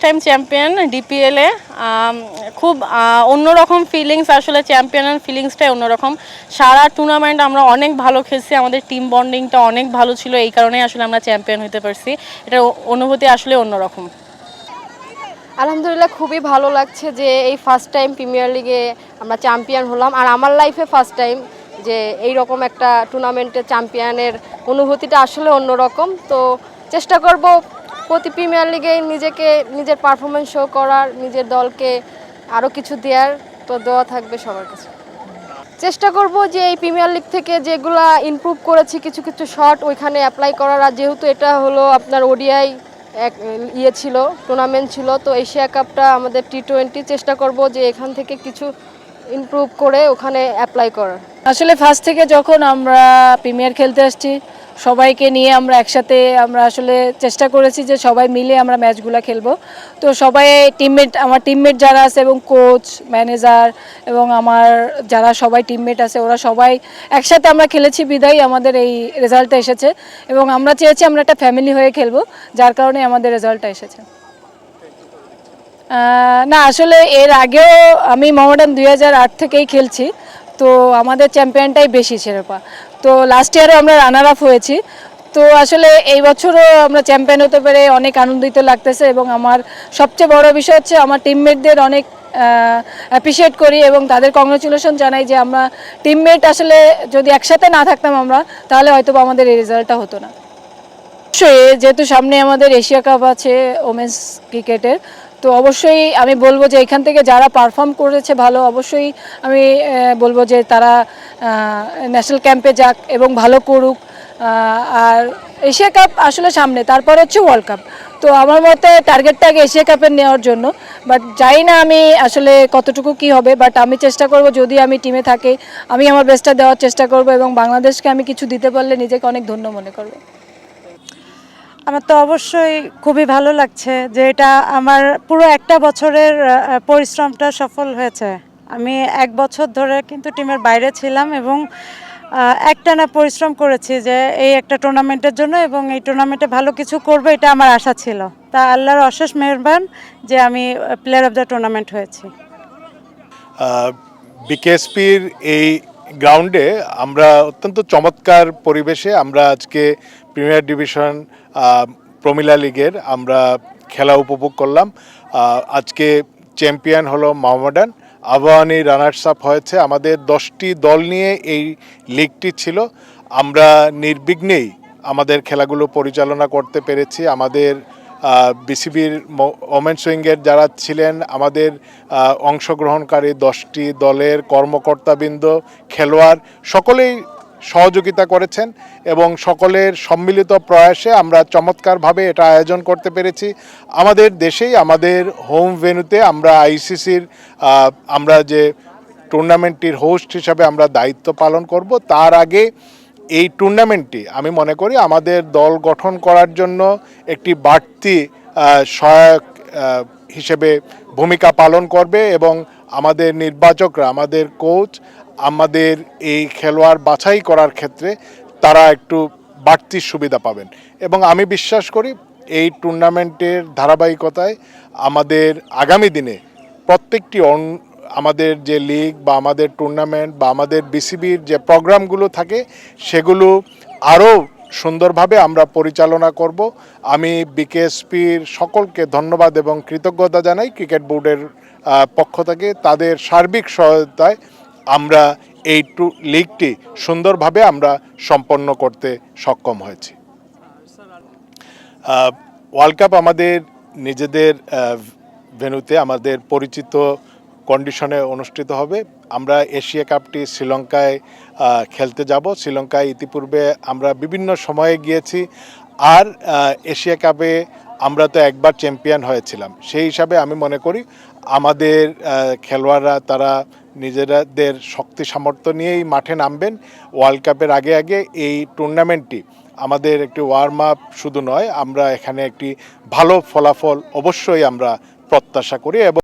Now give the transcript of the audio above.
First time champion ডিপিএলে খুব অন্যরকম feelings আসলে চ্যাম্পিয়নের ফিলিংসটাই অন্যরকম। সারা টুর্নামেন্ট আমরা অনেক ভালো খেলছি, আমাদের টিম বন্ডিংটা অনেক ভালো ছিল, এই কারণেই আসলে আমরা চ্যাম্পিয়ন হতে পারছি। এটা অনুভূতি আসলে অন্যরকম। আলহামদুলিল্লাহ, খুবই ভালো লাগছে যে এই ফার্স্ট টাইম প্রিমিয়ার লিগে আমরা চ্যাম্পিয়ন হলাম। আর আমার লাইফে ফার্স্ট টাইম যে এই রকম একটা টুর্নামেন্টে চ্যাম্পিয়নের অনুভূতিটা আসলে অন্যরকম। তো চেষ্টা করব প্রতি প্রিমিয়ার লিগে নিজেকে নিজের পারফরমেন্স শো করার, নিজের দলকে আরও কিছু দেওয়ার তো দেওয়া থাকবে সবার কাছে। চেষ্টা করব যে এই প্রিমিয়ার লিগ থেকে যেগুলা ইমপ্রুভ করেছি কিছু কিছু শট ওইখানে অ্যাপ্লাই করার। আর যেহেতু এটা হলো আপনার ওডিআই এক ইয়ে ছিল টুর্নামেন্ট ছিল, তো এশিয়া কাপটা আমাদের টি টোয়েন্টি চেষ্টা করব যে এখান থেকে কিছু ইমপ্রুভ করে ওখানে অ্যাপ্লাই করার আসলে ফার্স্ট থেকে যখন আমরা প্রিমিয়ার খেলতে আসছি, সবাইকে নিয়ে আমরা একসাথে আমরা আসলে চেষ্টা করেছি যে সবাই মিলে আমরা ম্যাচগুলো খেলব। তো সবাই টিমমেট আমার টিমমেট যারা আছে এবং কোচ ম্যানেজার এবং আমার যারা সবাই টিমমেট আছে, ওরা সবাই একসাথে আমরা খেলেছি, বিদায় আমাদের এই রেজাল্টটা এসেছে। এবং আমরা চেয়েছি আমরা একটা ফ্যামিলি হয়ে খেলব, যার কারণে আমাদের রেজাল্টটা এসেছে। না, আসলে এর আগেও আমি মোহামেডান দুই হাজার আট থেকেই খেলছি, তো আমাদের চ্যাম্পিয়নটাই বেশি শিরোপা। তো লাস্ট ইয়ারও আমরা রানার আপ হয়েছি, তো আসলে এই বছরও আমরা চ্যাম্পিয়ন হতে পেরে অনেক আনন্দিত লাগতেছে এবং আমার সবচেয়ে বড় বিষয় হচ্ছে আমার টিমমেটদের অনেক অ্যাপ্রিসিয়েট করি এবং তাদের কংগ্রেচুলেশন জানাই যে আমরা টিমমেট আসলে যদি একসাথে না থাকতাম আমরা, তাহলে হয়তো আমাদের এই রেজাল্টটা হতো না। অবশ্যই, যেহেতু সামনে আমাদের এশিয়া কাপ আছে ওমেন্স ক্রিকেটের তো অবশ্যই আমি বলব যে এখান থেকে যারা পারফর্ম করেছে ভালো, অবশ্যই আমি বলব যে তারা ন্যাশনাল ক্যাম্পে যাক এবং ভালো করুক। আর এশিয়া কাপ আসলে সামনে, তারপর হচ্ছে ওয়ার্ল্ড কাপ তো আমার মতে টার্গেটটা আগে এশিয়া কাপের নেওয়ার জন্য। বাট জানি না আমি আসলে কতটুকু কি হবে বাট আমি চেষ্টা করব যদি আমি টিমে থাকি, আমি আমার বেস্টটা দেওয়ার চেষ্টা করব এবং বাংলাদেশকে আমি কিছু দিতে পারলে নিজেকে অনেক ধন্য মনে করব। আমার তো অবশ্যই খুবই ভালো লাগছে যে এটা আমার পুরো একটা বছরের পরিশ্রমটা সফল হয়েছে। আমি এক বছর ধরে কিন্তু টিমের বাইরে ছিলাম এবং একটানা পরিশ্রম করেছি যে এই একটা টুর্নামেন্টের জন্য এবং এই টুর্নামেন্টে ভালো কিছু করবে এটা আমার আশা ছিল। তা আল্লাহর অশেষ মেহরবান যে আমি প্লেয়ার অফ দ্য টুর্নামেন্ট হয়েছি। বিকেএসপির এই গ্রাউন্ডে আমরা অত্যন্ত চমৎকার পরিবেশে আমরা আজকে প্রিমিয়ার ডিভিশন প্রমিলা লিগের আমরা খেলা উপভোগ করলাম। আজকে চ্যাম্পিয়ন হলো মোহামেডান আবাহনী রানার্স আপ হয়েছে আমাদের দশটি দল নিয়ে এই লিগটি ছিল। আমরা নির্বিঘ্নেই আমাদের খেলাগুলো পরিচালনা করতে পেরেছি। আমাদের বিসিবির ওমেন্স উইংয়ের যারা ছিলেন, আমাদের অংশগ্রহণকারী দশটি দলের কর্মকর্তাবৃন্দ, খেলোয়াড়, সকলেই সহযোগিতা করেছেন এবং সকলের সম্মিলিত প্রয়াসে আমরা চমৎকারভাবে এটা আয়োজন করতে পেরেছি। আমাদের দেশেই, আমাদের হোম ভেন্যুতে আমরা আইসিসির আমরা যে টুর্নামেন্টটির হোস্ট হিসাবে আমরা দায়িত্ব পালন করব, তার আগে এই টুর্নামেন্টটি আমি মনে করি আমাদের দল গঠন করার জন্য একটি বাড়তি সহায়ক হিসেবে ভূমিকা পালন করবে এবং আমাদের নির্বাচকরা, আমাদের কোচ আমাদের এই খেলোয়াড় বাছাই করার ক্ষেত্রে তারা একটু বাড়তি সুবিধা পাবেন। এবং আমি বিশ্বাস করি এই টুর্নামেন্টের ধারাবাহিকতায় আমাদের আগামী দিনে প্রত্যেকটি আমাদের যে লিগ বা আমাদের টুর্নামেন্ট বা আমাদের বিসিবির যে প্রোগ্রামগুলো থাকে সেগুলো আরও সুন্দরভাবে আমরা পরিচালনা করব। আমি বিকেএসপির সকলকে ধন্যবাদ এবং কৃতজ্ঞতা জানাই ক্রিকেট বোর্ডের পক্ষ থেকে। তাদের সার্বিক সহায়তায় আমরা এই টু লিগটি সুন্দরভাবে আমরা সম্পন্ন করতে সক্ষম হয়েছি। ওয়ার্ল্ড কাপ আমাদের নিজেদের আহ, ভেন্যুতে আমাদের পরিচিত কন্ডিশনে অনুষ্ঠিত হবে। আমরা এশিয়া কাপটি শ্রীলঙ্কায় খেলতে যাব। শ্রীলঙ্কায় ইতিপূর্বে আমরা বিভিন্ন সময়ে গিয়েছি। আর এশিয়া কাপে আমরা তো একবার চ্যাম্পিয়ন হয়েছিলাম। সেই হিসাবে আমি মনে করি আমাদের খেলোয়াড়রা তারা নিজেদের শক্তি সামর্থ্য নিয়েই মাঠে নামবেন। ওয়ার্ল্ড কাপের আগে আগে এই টুর্নামেন্টটি আমাদের একটি ওয়ার্ম আপ শুধু নয়, আমরা এখানে একটি ভালো ফলাফল অবশ্যই আমরা প্রত্যাশা করি এবং